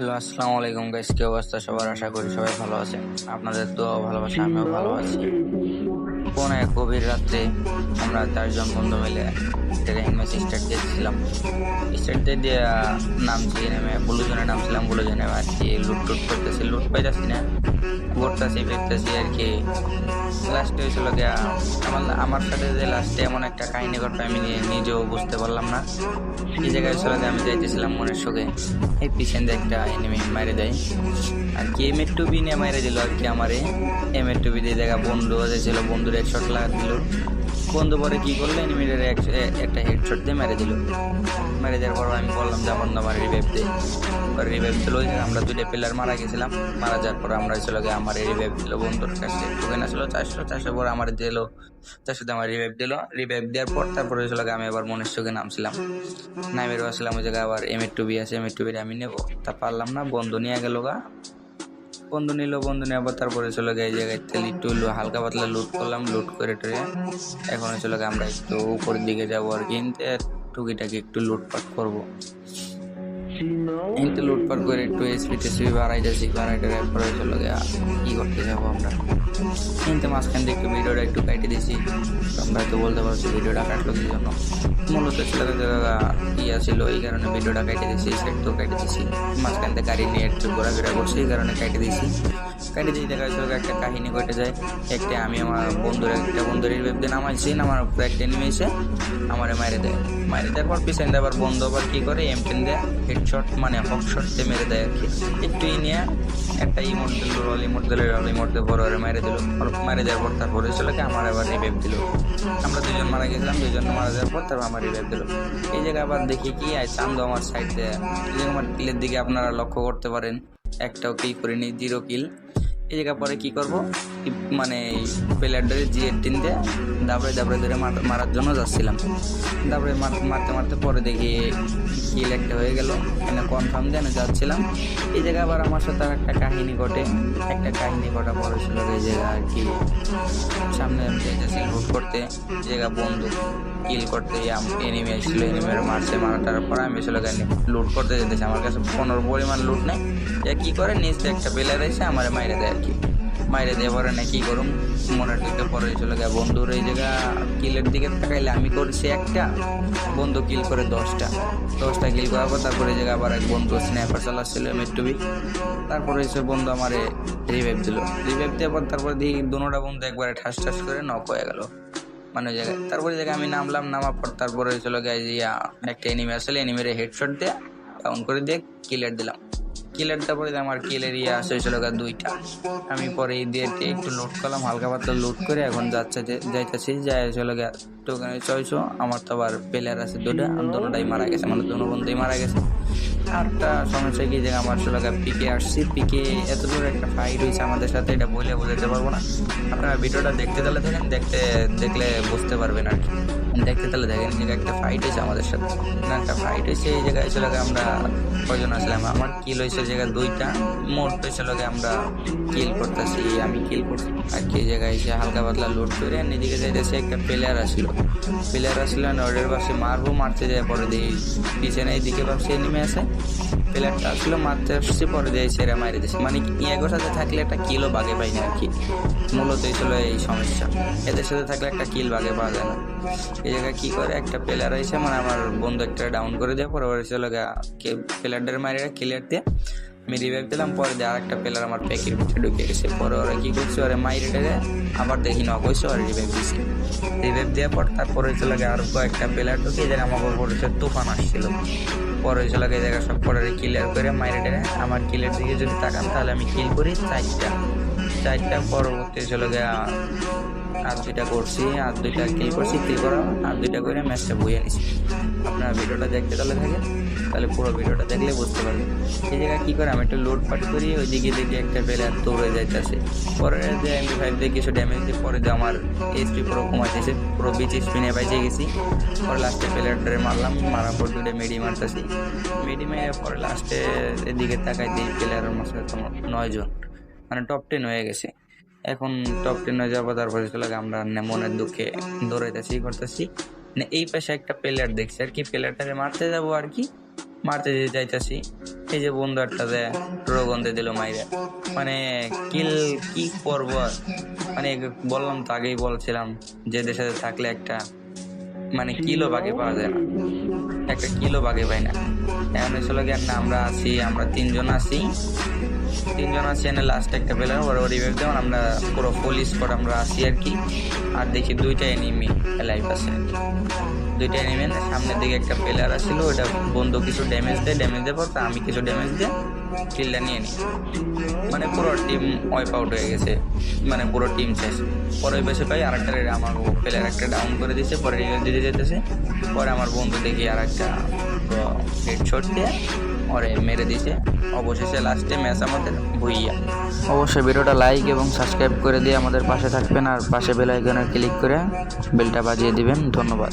Hello, আসসালামু আলাইকুম guys কি অবস্থা সবার? আশা করি সবাই ভালো আছেন। আপনাদের তো ভালোবাসা আমিও ভালো আছি। কোন এক গভীর রাত্রে আমরা চারজন বন্ধু মিলে ট্রেনিং ম্যাচ স্টার্ট দিয়েছিলাম স্টার্ট দিয়ে দিয়ে নামছি, নেমে ব্লুজনে নামছিলাম, ব্লুজনে আর কি লুট টুট করতেছি। লুট পাইতেছি না। ঘুরতেছি ফিরতেছি আর কি। লাস্টে হয়েছিল গিয়া আমার আমার সাথে যে লাস্টে এমন একটা কাহিনী ঘটনা আমি নিজেও বুঝতে পারলাম না। এই জায়গায় যে আমি যাইতেছিলাম মনের সুখে এই পিছন দিয়ে একটা এনিমি মারে দেয়। আর কি এম এর টুবি নিয়ে মারে দিল আর কি আমারে। এম এর টুবি দিয়ে দেখা বন্ধু হয়েছিল বন্ধুর এক শট লাগা দিল। বন্ধু পরে কি করল এনিমিটার একটা হেডশট দিয়ে মেরে দিল? মেরে দেওয়ার পর আমি বললাম যে বন্ধু আমার রিভাইভ দে রিভাইভ দিল আমরা দুইটা প্লেয়ার মারা গেছিলাম। মারা যাওয়ার পর আমরা ছিল গিয়ে আমার রিভাইভ দিল বন্ধুর কাছে। ওখানে আসলো চারশো চারশো পর আমার দিল সাথে আমার রিভাইভ দিল। রিভাইভ দেওয়ার পর তারপরে ছিল গিয়ে আমি আবার মনের সুখে নামছিলাম। নামের আসলাম ওই জায়গায় আবার এম এর টুবি আছে এম এর টুবির আমি নেব। তা পারলাম না, বন্ধু নিয়ে গেল গা। বন্ধু নিল, বন্ধু আবার তারপরে চলে গিয়ে এই জায়গায় তেল একটু হালকা পাতলা লুট করলাম লুট করে টরে এখন চলে আমরা একটু উপরের দিকে যাব আর কিনতে টুকিটাকি একটু লুটপাট করব। কিন্তু লুটপাট করে একটু এসপি টেসপি বাড়াইতেছি বাড়াইটার পরে চলে গিয়ে কী করতে যাব আমরা। কিন্তু মাঝখান থেকে একটু ভিডিওটা একটু কাটে দিয়েছি আমরা তো বলতে পারছি ভিডিওটা কাটলো কি জন্য। মূলত ছিল ইয়া ছিল এই কারণে ভিডিওটা কেটে দিয়েছি সেট তো কেটে দিয়েছি মাঝখান থেকে গাড়ি নিয়ে একটু ঘোরাফেরা করছি, এই কারণে কেটে দিয়েছি কেটে দিয়ে দেখা যাচ্ছে একটা কাহিনী ঘটে যায়, একটা আমি আমার বন্ধুর একটা বন্ধুর দিয়ে নামাইছি নামার উপরে একটা নেমে এসে আমারে মারে দেয়। মারে দেওয়ার পর পিছনে আবার বন্ধু আবার কি করে এম টেন দেয় হেডশট মানে হক শট দিয়ে মেরে দেয় আর কি। একটু নিয়ে একটা ইমোট দিল রল ইমোট দিল রল ইমোট দিয়ে বড় মেরে দিল। মেরে দেওয়ার পর তারপরে গিয়ে আমার আবার রিভাইভ দিল। আমরা দুজন মারা গেছিলাম, দুজন মারা যাওয়ার পর তারপর আমার রিভাইভ দিল। এই জায়গায় আবার দেখি কি আর চান্দু আমার সাইড দিয়ে আমার কিলের দিকে আপনারা লক্ষ্য করতে পারেন। একটাও কিল করিনি জিরো কিল এই জায়গা পরে কি করব? মানে প্লেয়ারটারে জি এইটিন দিয়ে দাবড়ে দাবড়ে ধরে মার- মারার জন্য যাচ্ছিলাম। মার- মারতে মারতে পরে দেখি কিল একটা হয়ে গেল। এখানে কনফার্ম দিয়ে আমি যাচ্ছিলাম। এই জায়গায় আবার আমার সাথে আর একটা কাহিনী ঘটে। একটা কাহিনী ঘটা পরে ছিল এই জায়গা আর কি। সামনে যাইতেছি লুট করতে। জায়গা বন্ধু কিল করতে। এনিমি আসছিল এনিমির মারছে মারাটার পর আমি গেছি লুট করতে যেতেছি আমার কাছে পনেরো পরিমাণ লুট নেই। এ কি করে? নিচ একটা প্লেয়ার এসে আমার মাইরে দেয়। কি? মাইরে দিয়ে পরে না কি করুম মনের দিকে পরে চলে গেছে বন্ধুর এই জায়গা কিলের দিকে তাকাইলে আমি করছি একটা, বন্ধু কিল করে দশটা। দশটা কিল করার পর তারপরে এই জায়গায় আবার এক বন্ধু স্ন্যাপার চালাচ্ছিল মেট্টুবি তারপরে এসে বন্ধু আমার রিভাইভ দিল। রিভাইভ দেওয়ার পর তারপরে দেখি দুনোটা বন্ধু একবারে ঠাস ঠাস করে নক হয়ে গেল। মানে জায়গায়, তারপরে জায়গায় আমি নামলাম, নামার পর তারপরে চলে গেছে একটা এনিমি আসলে এনিমির হেডশট দিয়ে ডাউন করে দিয়ে কিলের দিলাম। কিলার তারপরে আমার কিলের ইয়ে আসে গেছে দুইটা। আমি পরে এই দিয়ে একটু লুট করলাম, হালকা পাতলা লুট করে এখন যাচ্ছে যাইতেছি, যাই চলে গেছে টোকেনে চয়ছো আমার তো আবার প্লেয়ার আছে দুটো আর দুটোটাই মারা গেছে মানে দুটো বন্ধুই মারা গেছে। আর সমস্যা কি যে আমার গেছে পিকে আসছি, পিকে এত দূর একটা ফাইট হয়েছে আমাদের সাথে, এটা বলে বোঝাতে পারব না। আপনারা ভিডিওটা দেখতে তাহলে দেখেন, দেখতে, দেখলে বুঝতে পারবেন আর কি। দেখতে তাহলে দেখেন যে একটা ফাইট হয়েছে আমাদের সাথে। না, একটা ফাইট হয়েছে, এই জায়গায় চলে গেছে আমরা কজন আসলাম আমার কিল হয়েছে জায়গায় দুইটা। মোট হয়েছে লগে আমরা কিল করতেছি, আমি কিল করছি। আর কি জায়গায় এসে হালকা পাতলা লোড করে নিজেকে যাইতেছে, একটা প্লেয়ার আসলো। প্লেয়ার আসলো নর্ডের পাশে মারবো, মারতে যায় পরে দিই পিছনে এইদিকে পাশে নেমে আসে প্লেয়ারটা আসলো, মারতে আসছে, পরে দিয়ে সেরা মারি দিচ্ছে মানে এগোর সাথে থাকলে একটা কিলও বাগে পাই না আর কি। মূলত এই ছিল এই সমস্যা। এদের সাথে থাকলে একটা কিল বাগে পাওয়া যায় না। এই জায়গায় কি করে? একটা প্লেয়ার এসে মানে আমার বন্ধু একটা ডাউন করে দেয় পরে ওরা চলে প্লেয়ারদের মারি ক্লিয়ার দিয়ে আমি রিভাইভ দিলাম, পরে দিয়ে আরেকটা প্লেয়ার আমার প্যাকের ভিতরে ঢুকে গেছে পরে ওরা কী করছে, ওরা মাইরে টেরে আবার দেখি না কইছে ওরা রিভাইভ দিছে। রিভাইভ দেওয়ার পর তারপরে চলে গিয়ে আর কয়েকটা প্লেয়ার ঢুকে এই আমার পড়েছে তুফান আসছিল। পরে চলে এই জায়গায় সব পরে ক্লিয়ার করে মাইরে টেরে আমার কিলের দিকে যদি তাকান তাহলে আমি কিল করি চারটা। চারটা পরবর্তী চলে গিয়ে আর দুইটা করছি, আর দুইটা কিল করছি কিল করা, আর দুইটা করে ম্যাচটা বইয়ে নিছি। আপনারা ভিডিওটা দেখতে তাহলে থাকে তাহলে পুরো ভিডিওটা দেখলে বুঝতে পারবেন। এই জায়গায় কী করে, আমি একটু লোড পাট করি, ওইদিকে দেখি একটা প্লেয়ার দৌড়ে যাইতেছে। পরে যে এমবি ফাইভ দিয়ে কিছু ড্যামেজ দিয়ে পরে যে আমার এইচপি পুরো কমাইতেছে পুরো বিচ স্পিনে বাইচে গেছি। পরে লাস্টে প্লেয়ারটারে মারলাম, মারার পর দুটো মেডি মারতেছি। মেডি মেরে পরে লাস্টে এদিকে তাকাই দিই প্লেয়ারের মাসে তোমার নয়জন। মানে টপ টেন হয়ে গেছে। এখন টপ টেন হয়ে যাব, তারপরে চলে গিয়ে আমরা মনের দুঃখে দৌড়াইতেছি করতেছি। মানে এই পাশে একটা প্লেয়ার দেখছি আর কি প্লেয়ারটাকে মারতে যাব আর কি, মারতে যেতে যাইতাছি। এই যে বন্ধু একটা রোগন্ধে দিল মাইরে। মানে কিল কি করব আর? মানে বললাম তো আগেই বলছিলাম যে দেশে থাকলে একটা মানে কিলো বাগে পাওয়া যায় না। একটা কিলো বাগে পাই না। এখন হয়েছিল কি না, আমরা আছি, আমরা তিনজন আছি। তিনজন আছি এনে লাস্ট একটা প্লেয়ার বড় বড় রিভাইভ দেওয়ার আমরা পুরো ফুল স্কোয়াড আমরা আসি আর কি। আর দেখি দুইটা এনিমি লাইফ আছে দুইটা এনিমি সামনের দিকে একটা প্লেয়ার আসছিল ওটা বন্ধু কিছু ড্যামেজ দেয় ড্যামেজ দেওয়ার তা আমি কিছু ড্যামেজ দিয়ে কিলটা নিয়ে নিই। মানে পুরো টিম ওয়াইপ আউট হয়ে গেছে মানে পুরো টিম শেষ। পরে ওই পাশে পাই আরেকটা আমার প্লেয়ার একটা ডাউন করে দিয়েছে, পরে রিভাইভ দিতে যেতেছে। পরে আমার বন্ধু দেখি আর একটা হেডশট দিয়ে ওরে মেরে দিছে অবশেষে লাস্টে ম্যাচ আমাদের ভুইয়া। অবশ্যই ভিডিওটা লাইক এবং সাবস্ক্রাইব করে দিয়ে আমাদের পাশে থাকবেন আর পাশে বেল আইকনে ক্লিক করে বেলটা বাজিয়ে দিবেন। ধন্যবাদ।